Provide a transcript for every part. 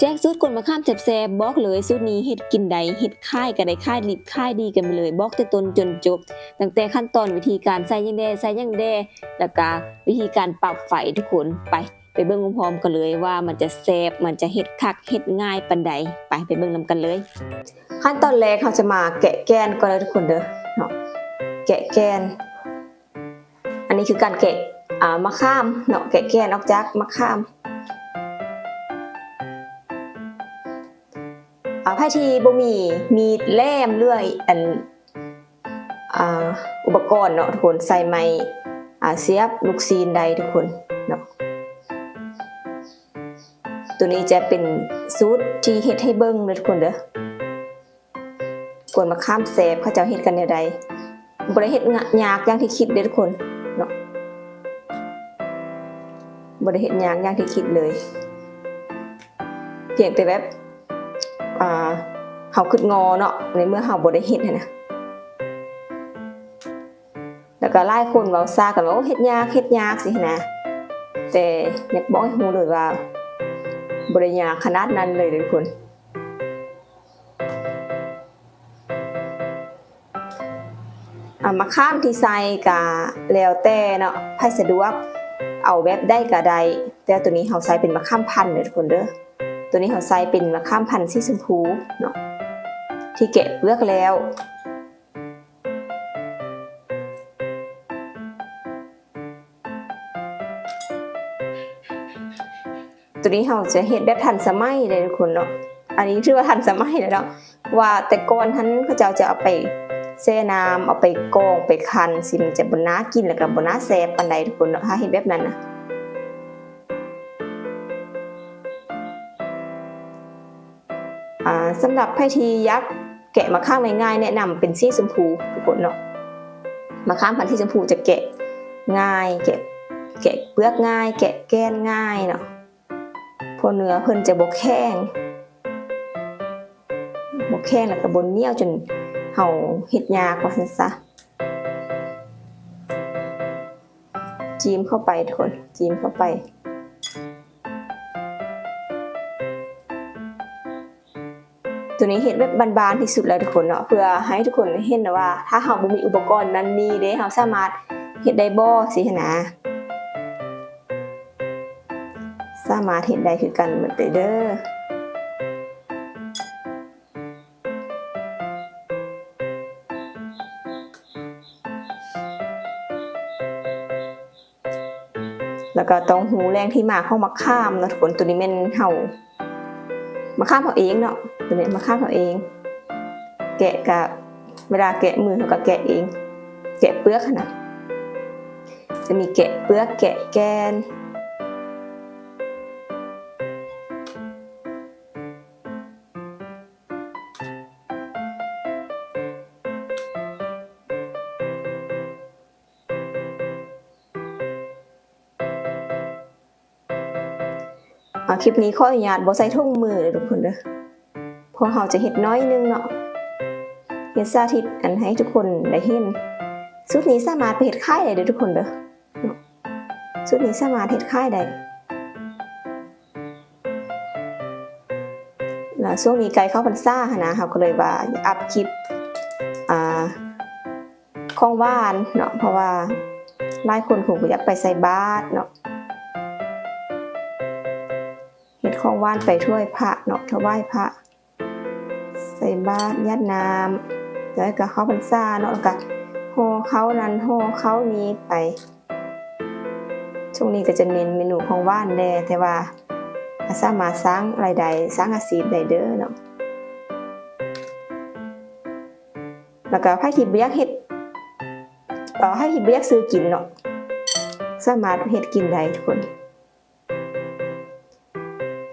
แจ็คสูตรกลมาข้ามแซ่บๆบอกเลยสูตรนี้เฮ็ดกินใดเฮ็ดค่ายก็ได้ค่ายลิบค่ายดีกันไปเลยบอกแต่ต้นจนจบ ตั้งแต่ขั้นตอนวิธีการใส่ยังแดใส่ยังแดแล้วก็วิธีการปรับไฟทุกคนไป ไปเบิ่งพร้อมกันเลยว่ามันจะแซ่บมันจะเฮ็ดคักเฮ็ดง่ายปานใดไปไปเบิ่งนํกันเลย ขั้นตอนแรกเราจะมาแกะแกนก่อนเลยทุกคนเด้อเนาะแกะแกน อันนี้คือการแกะอ่ามะข้ามเนาะแกะแกนออกจากมะข้าม อ่าไพ่ที่บ่มีมีแหลมเลื่อยอันอ่าอุปกรณ์เนาะทุกคนใส่ไม้อ่าเสียบลูกซีนใดทุกคนเนาะตัวนี้จะเป็นสูตรที่เฮ็ดให้เบิ่งเลยทุกคนเด้อกวนมาข้ามแสบเขาเจ้าเฮ็ดกันแนวใดบ่ได้เฮ็ดงะยากอย่างที่คิดเด้อทุกคนเนาะบ่ได้เฮ็ดยากอย่างที่คิดเลย เพียงแต่แบบ อ่าเฮาขึ้นงอเนาะในเมื่อเฮาบ่ได้เฮ็นนะแล้วก็หลายคนเว้าซากันว่าโอ้เฮ็ดยากเฮ็ดยากสินะแต่อยากบอกให้ฮู้เลยว่าบ่ได้ยากขนาดนั้นเลยเด้อทุกคนอ่ามะขามที่ใส่ก็แล้วแต่เนาะไผสะดวกเอาแบบได้ก็ไดแต่ตัวนี้เฮาใส่เป็นมะข้ามพันเด้อทุกคนเด้อ ตัวนี้เขาใส่เป็นมะข้ามพันธุ์สีชมพูเนาะที่แกะเลือกแล้ว ตัวนี้เราจะเห็นแบบทันสมัยเลยทุกคนเนาะอันนี้ถือว่าทันสมัยเลยเนาะว่าแต่ก่อนท่านเขาเจ้าจะเอาไปแช่น้ำเอาไปกองไปคันสิมันจะบนน้ากินแล้วก็บนน้าแซ่บปานใดทุกคนเนาะถ้าเห็นแบบนั้นนะ สำหรับไพ่ทียักษ์แกะมะข้ามง่ายๆแนะนำเป็นสีชมพูทุกคนเนาะมะข้ามพันธุ์ที่ชมพูจะแกะง่ายแกะแกะเปลือกง่าย แกะแก้นง่ายเนาะพอเนื้อเพิ่นจะบกแข้งบกแข้งแล้วก็บนเนียวจนเห่าเฮ็ดยากว่าซั่นซะจีมเข้าไปทุกคนจีมเข้าไป ตัวนี้เห็นแบบบานๆที่สุดแล้วทุกคนเนาะเพื่อให้ทุกคนเห็นนะว่า ถ้าเราบ่มีอุปกรณ์นั้นนี่เด้เราสามารถเฮ็ดได้บ่สิชนะสามารถเฮ็ดได้คือกันเหมือนเด้อแล้วก็ต้องหูแรงที่มาเข้ามาข้ามนะทุกคนตัวนี้แม่นเฮามาข้ามเขาเองเนาะ ตัวเนี้ยมาข้ามเขาเอง แกะกับเวลาแกะมือเขาก็แกะเอง แกะเปลือกขนาดจะมีแกะเปลือกแกะแกนอ่าคลิปนี้ขออนุญาตบ่ใส่ถุงมือเลยทุกคนเด้อ พราะเราจะเฮ็ดน้อยนึงเนาะเฮ็ดสาธิตอันให้ทุกคนได้เห็นสูตรนี้สามารถไปเฮ็ดขายได้เด้อทุกคนเด้อสูตรนี้สามารถเฮ็ดขายได้แล้วช่วงนี้ใกลเข้าพรรษาหั้นะเราก็เลยว่าอัพคลิปอ่าของหวานเนาะเพราะว่าหลายคนคงอยากไปใส่บาตรเนาะเฮ็ดของว่านไปถ้วยพระเนาะถวายพระ ส่บาตรญาติน้ำแล้วก็เข้าพรรษาเนาะแล้วก็ห่อเขานั้นห่อเขานี้ไป ช่วงนี้ก็จะเน้นเมนูของว่านแน่แต่ว่าสามารถสร้างรายได้สร้างอาชีพได้เด้อเนาะแล้วก็ไผที่บ่อยกเฮ็ดเอ่อให้ที่บ่อยกซื้อกินเนาะสามารถเฮ็ดกินได้ทุกคน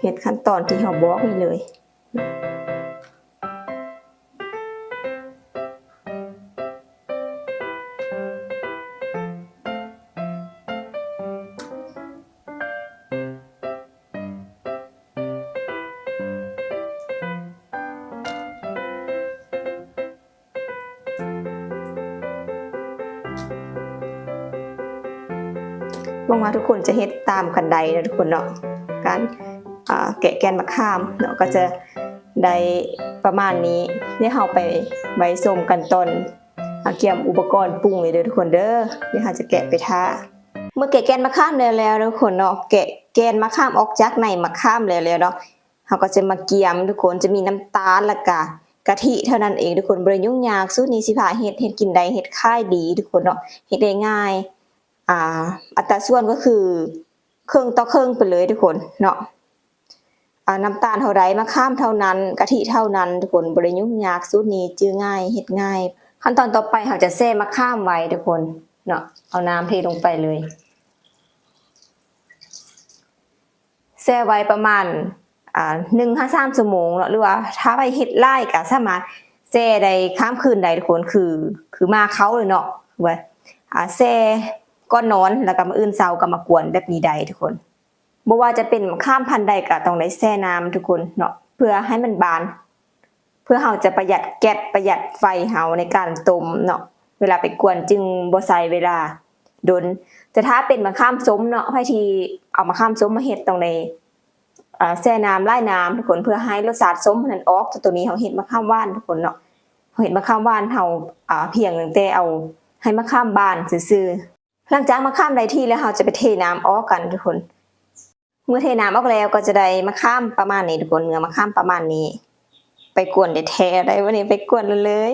เฮ็ดขั้นตอนที่เขาบอกนี่เลย หวังว่าทุกคนจะเฮ็ดตามกันใดนะทุกคนเนาะการแกะแกนมะข้ามเนาะก็จะได้ประมาณนี้เดี๋ยวเราไปไว้ชมกันตอนเกี่ยมอุปกรณ์ปรุงเลยเด้อทุกคนเด้อเดี๋ยวเราจะแกะไปท่าเมื่อแกะแกนมะข้ามแล้วแล้วทุกคนเนาะแกะแกนมะข้ามออกจากในมะข้ามแล้วแล้วเนาะเราก็จะมาเกี่ยมทุกคนจะมีน้ำตาลละกะกะทิเท่านั้นเองทุกคนบ่ได้ยุ่งยากสูตรนี้สิพาเฮ็ดเฮ็ดกินได้เฮ็ดค่ายดีทุกคนเนาะเฮ็ดได้ง่าย อ่าอัตราส่วนก็คือเครึ่องต่อเครึ่องไปเลยทุกคนเนาะอ่าน้ำตาลเท่าไรมะขามเท่านั้นกะทิเท่านั้นทุกคนบ่ได้ยุ่งยากสูตรนี้จื้อง่ายเฮ็ดง่าย ขั้นตอนต่อไปเราจะแช่มะขามไว้ทุกคนเนาะเอาน้ำเทลงไปเลยแช่ไว้ประมาณอ่า1-3ชั่วโมงเนาะหรือว่าถ้าไปเฮ็ดไร่ก็สามารถแช่ได้ข้ามคืนได้ทุกคนคือ คือมาเขาเลยเนาะไว้อ่าแช่ ก่อนอนแล้วก็มาอื่นเช้าก็มากวนแบบนี้ได้ทุกคนบ่ว่าจะเป็นมะขามพันใดก็ต้องได้แช่น้ำทุกคนเนาะเพื่อให้มันบาน เพื่อเราจะประหยัดแก๊สประหยัดไฟเฮาในการต้มเนาะเวลาไปกวนจึงบ่ใส่เวลาโดนแต่ถ้าเป็นมะขามส้มเนาะไผที่เอามะขามส้มมาเฮ็ดตรงในอ่าแช่น้ำไล่น้ำทุกคนเพื่อให้รสชาติส้มนั้นออกตัวนี้เฮาเฮ็ดมะข้ามหวานทุกคนเนาะเฮาเฮ็ดมะข้ามหวานเฮาอ่าเพียงตั้งแต่เอาให้มะข้ามบานซื่อๆ หลังจากมะข้ามได้ที่แล้วเฮาจะไปเทน้ำออกกันทุกคน เมื่อเทน้ำออกแล้วก็จะได้มะข้ามประมาณนี้ทุกคนเนื้อมะข้ามประมาณนี้ ไปกวนเด็ดแท้ได้วันนี้ไปกวนเลย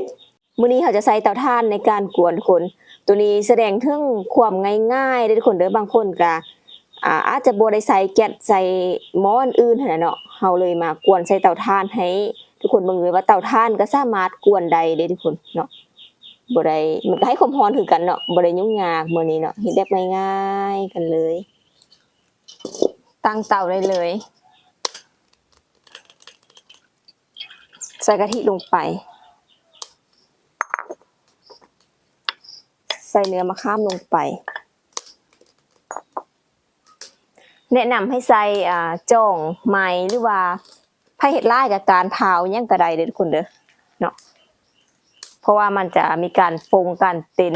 มื้อนี้เขาจะใช้เตาถ่านในการกวนทุกคน ตัวนี้แสดงถึงความง่ายๆเด้ทุกคนเด้อบางคนก็อาจจะบ่ได้ใส่แก๊สใส่หม้ออื่นหั่นน่ะเนาะเฮาเลยมากวนใส่เตาถ่านให้ ทุกคนเบิ่งเลยว่าเตาถ่านก็สามารถกวนได้เด้ทุกคนเนาะ บ่ได้มันก็ให้ความร้อนคือกันเนาะบ่ได้ยุ่งยากมื้อนี้เนาะเฮ็ดแบบง่ายๆกันเลย ตั้งเตาได้เลย ใส่กะทิลงไป ใส่เนื้อมะขามลงไป แนะนำให้ใส่อ่าจ่องไม้หรือว่าไผเห็ดลายกับการเผาหยังกระไดเด้อทุกคนเด้อเนาะ เพราะว่ามันจะมีการฟงการเต้น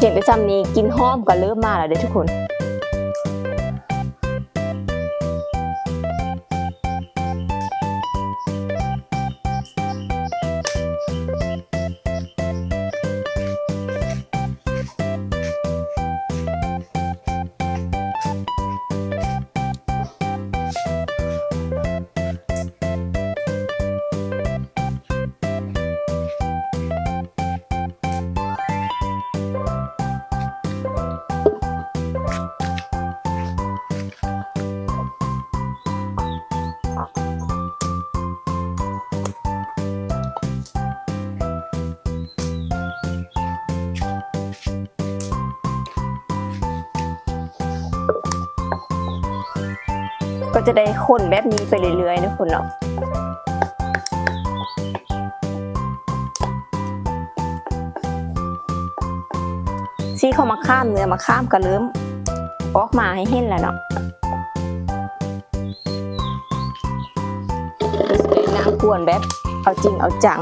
เห็นไปซ้ำนี้กินหอมก็เริ่มมาแล้วเด้ทุกคน จะได้คนแบบนี้ไปเรื่อยๆนะคุณเนาะซีเขามาข้ามเนื้อมาข้ามก็เริ่มออกมาให้เห็นแล้วเนาะสวยน้ำกวนแบบเอาจริงเอาจัง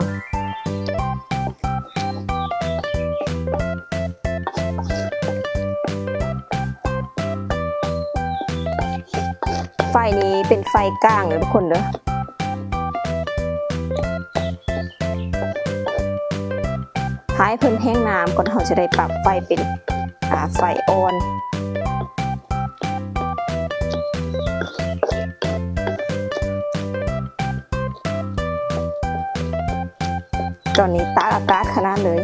นี้เป็นไฟกลางเลยทุกคนเด้อท้ายเพิ่นแห้งน้ำก่อนเราจะได้ปรับไฟเป็นไฟออนตอนนี้ตาอากาศขนาดเลย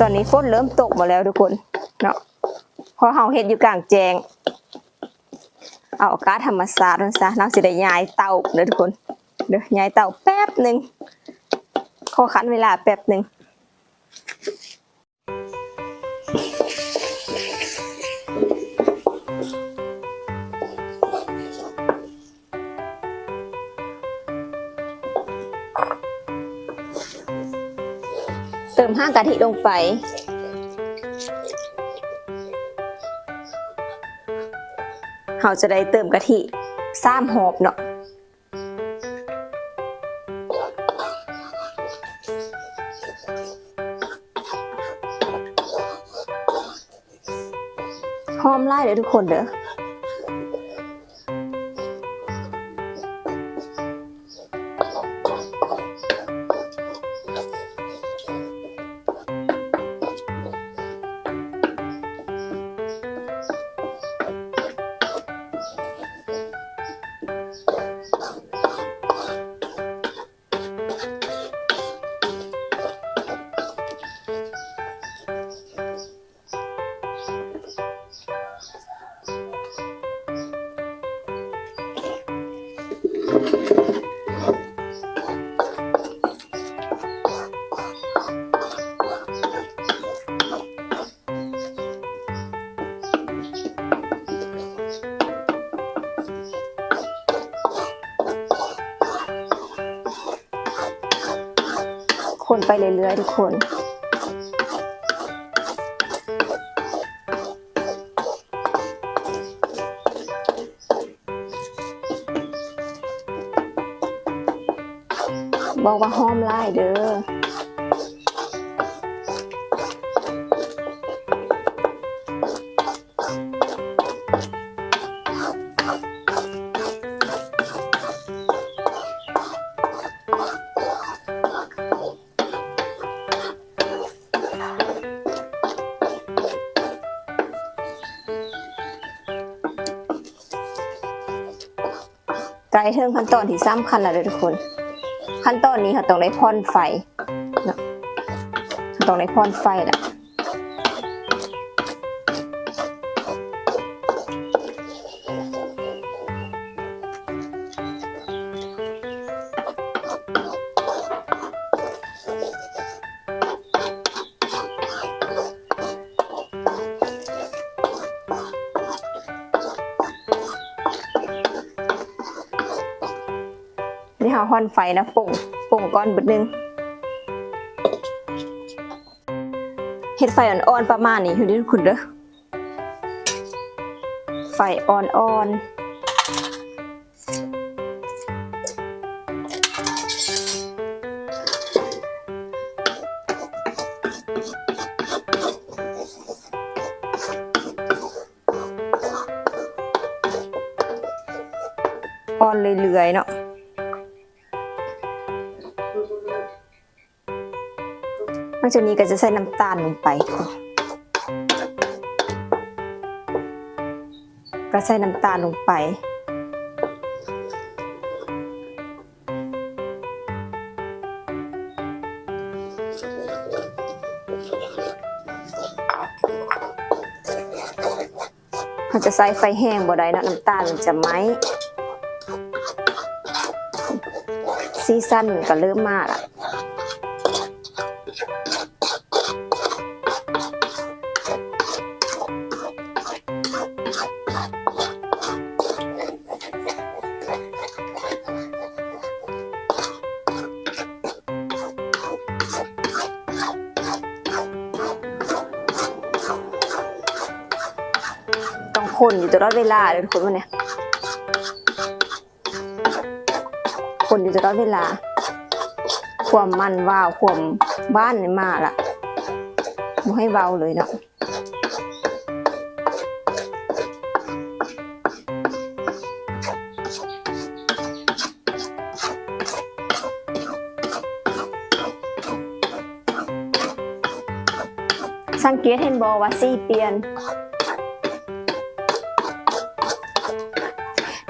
ตอนนี้ฝนเริ่มตกมาแล้วทุกคนเนาะพอเฮาเห็ดอยู่กลางแจง เอาอากาซธรรมชาตินั่นซะน้ำสิได้ย้ายเตาเด้อทุกคนเดี๋ย้ายเตาแป๊บหนึ่งขอคันเวลาแป๊บหนึ่ง ติมห้างกะทิลงไป เราจะได้เติมกะทิสามหอบเนาะหอมไล่เลยทุกคนเด้อ เรื่อยๆ ทุกคนบอกว่าหอมไล่เด้อ ไกลเทิงขั้นตอนที่สำคัญแล้วทุกคน ขั้นตอนนี้ค่ะต้องได้พ่อนไฟเนาต้องได้พ่อนไฟแหละ นี่ค่อนไฟนะป่งป่งก้อนบิดหนึงเห็ดไฟอ่อนๆประมาณนี้อยู่เด้อทุกคนเด้อไฟอ่อนๆ หลังจากนี้ก็จะใส่น้ำตาลลงไปก็ใส่น้ำตาลลงไป เราจะใส่ไฟแห้งบ่ได้นะน้ำตาลมันจะไหมซีซั่นมันก็เริ่มมาละ คนอยู่ตลอดเวลาเลยทุกคนวันนี้คนอยู่ตลอดเวลา ความมันวาวความบ้านนี่มาละไม่ให้เบาเลยเนาะสังเกตเห็นบอว่าสีเปลี่ยน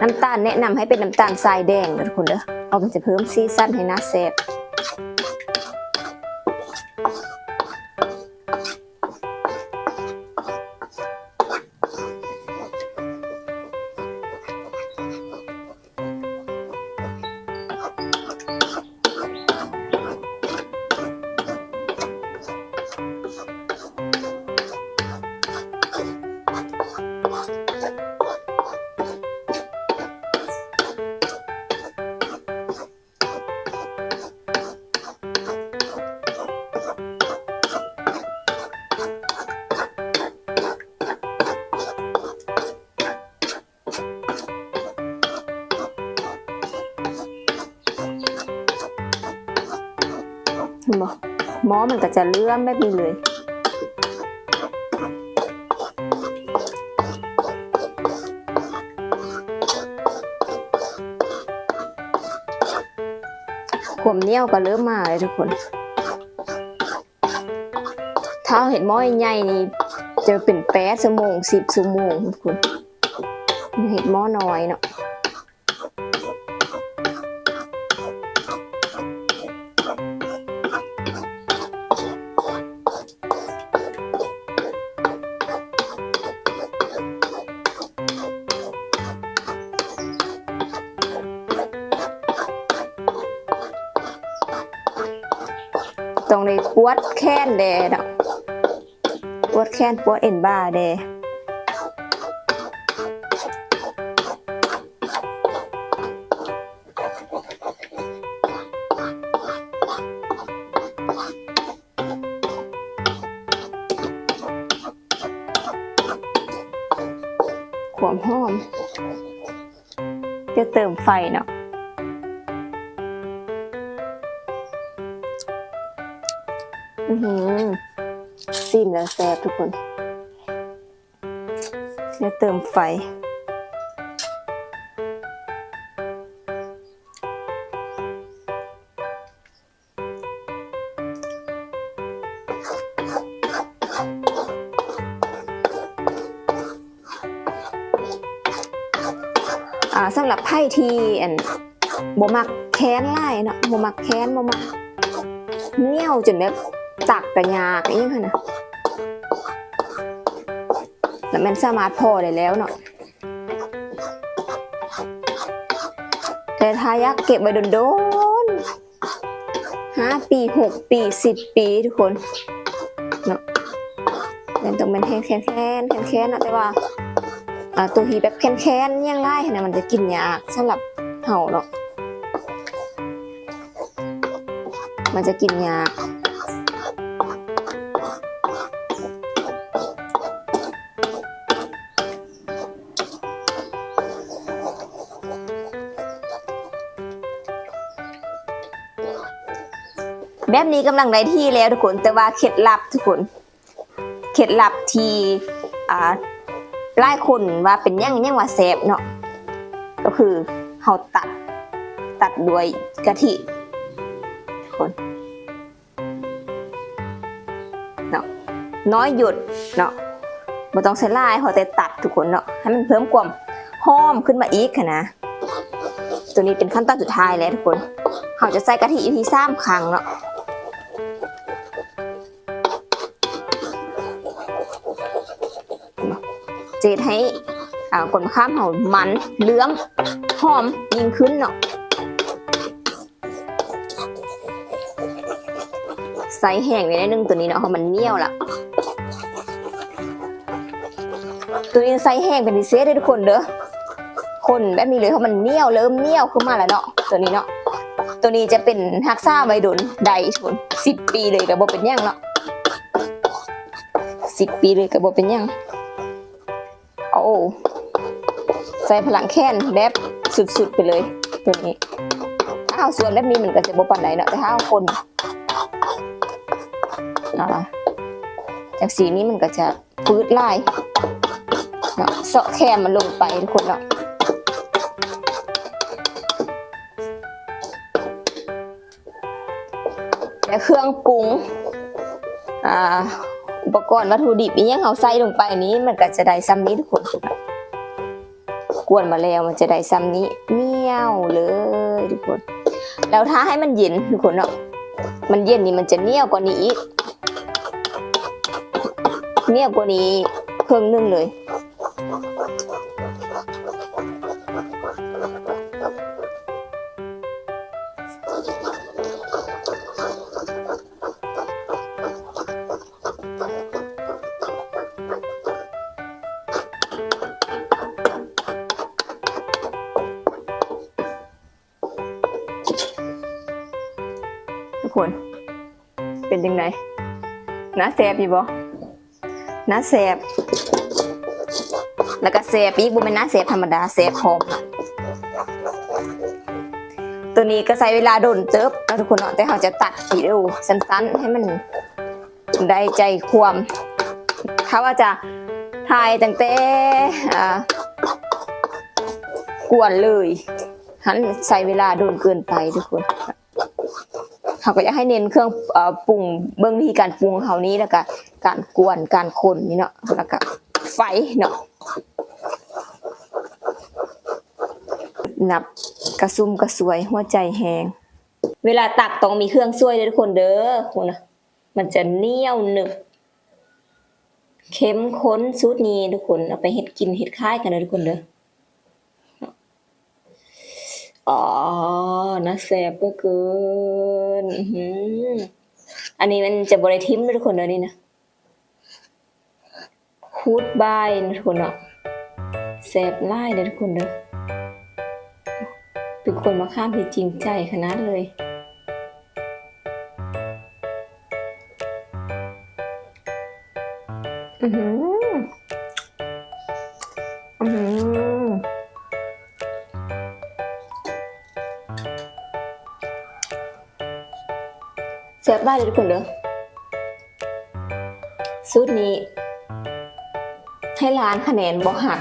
น้ำตาลแนะนำให้เป็นน้ำตาลทรายแดงนะทุกคนเด้อเอามันจะเพิ่มซีซั่นให้หน่าแซ่บ หม้อมันก็จะเลื่อมแบบนี้เลยควมเนียวก็เริ่มมาเลยทุกคน ถ้าเห็นหม้อใหญ่ๆนี่จะเป็นแปดชั่วโมงสิบชั่วโมงทุกคน เห็ดหม้อน้อยเนาะ รงนี้ปวดแค้นแดเนาะปวดแค้นปวดเอ็นบ่าแดความหอมจะเติมไฟเนาะ อือหือซิมแล้วแซ่บทุกคนเดี๋ยวเติมไฟ อ่าสำหรับไพ่ที่อันบ่มักแค้นไล่เนาะบ่มักแค้นบ่มักเนียวจนแบบ ตักกระยากอหยังค่ะนะแล้วมันสามารถพอได้แล้วเนาะแต่ถ้าอยากเก็บไว้โดนๆห้าปีหกปีสิบปีทุกคนเนาะมันต้องเป็นแค้นแค้นแค้นแค้นแค้นเนาะแต่ว่าตัวฮีแบบแค้นๆยังไงนะมันจะกินยากสำหรับเห่าเนาะมันจะกินยาก แบบนี้กำลังได้ที่แล้วทุกคน แต่ว่าเคล็ดลับทุกคน เคล็ดลับที่อ่าหลายคนว่าเป็นหยังหยังว่าแซบเนาะก็คือเฮาตัดตัดด้วยกะทิทุกคนเนาะน้อยหยุดเนาะบ่ต้องใส่ลายพอแต่ตัดทุกคนเนาะให้มันเพิ่มความหอมขึ้นมาอีกค่ะนะ ตัวนี้เป็นขั้นตอนสุดท้ายแล้วทุกคนเราจะใส่กะทิอยู่ที่สามครั้งเนาะ จดให้กลมข้ามเหามันเหลื้อมหอมยิ่งขึ้นเนาะใส่แห้งไว้ในนึงตัวนี้เนาะเพราะมันเนียวละตัวนี้ใส่แห้งเป็นพิเศษเลยทุกคนเด้อคนแบบนี้เลยเพราะมันเนียวเริ่มเนียวขึ้นมาแล้วเนาะตัวนี้เนาะตัวนี้จะเป็นฮักซ่าไวโดนไดชนสิบปีเลยกับโบเป็นยังเนาะสิบปีเลยกับโบเป็นยัง ใส่พลังแค้นแบบสุดๆไปเลยตัวนี้ถ้าเอาส่วนแบบนี้มันก็จะบ่ปันไหนเนาะแต่ถ้าเอาคนอ่าจากสีนี้มันก็จะฟืดไล่เนาะเสาะแค่มันลงไปทุกคนเนาะและเครื่องปรุงอ่า อุปกรณ์วัตถุดิบอีหยังเอาใส่ลงไปนี้มันก็จะได้ซ้ำนี้ทุกคนกวนมาแล้วมันจะได้ซ้ำนี้เมี่ยวเลยทุกคน แล้วถ้าให้มันเย็นทุกคนเนาะมันเย็นนี่มันจะเนียวกว่านี้อีกเนียวกว่านี้เครื่องนึ่งเลย เป็นยังไงน้าแซบอยู่บ่น้าแซบแล้วก็แซบอีกบ่เป็นน้าแซบธรรมดาแซบหอมตัวนี้ก็ใช้เวลาโดนเติบนะทุกคนเนาะแต่เขาจะตัดวิดีโอสั้นๆ ให้มันได้ใจความเขาว่าจะถ่ายตั้งแต่อ่ากวนเลยหันใส่เวลาโดนเกินไปทุกคน เขาก็อยากให้เน้นเครื่องปรุงเบื้องวิธีการปรุงเขานี้แล้วก็การกวนการคนนี่เนาะแล้วก็ไฟเนาะนับกระซุ่มกระสวยหัวใจแหงเวลาตักต้องมีเครื่องช่วยเลยทุกคนเด้อคุณนะมันจะเนียวหนึบเข้มข้นสูตรนี้ทุกคนเอาไปเฮ็ดกินเฮ็ดค่ายกันเลยทุกคนเด้อ อ๋อนะแสบก็เกินอื้มอันนี้มันจะบริทิมทุกคนเนอนี่นะคูดบายทุกคนเนาะแสบไล่เลยทุกคนเด้อเป็นคนมาข้ามที่จริงใจขนาดเลยอือหือ เสียบได้เลยทุกคนเด้อสูตรนี้ ให้ร้านคะแนนบ่หัก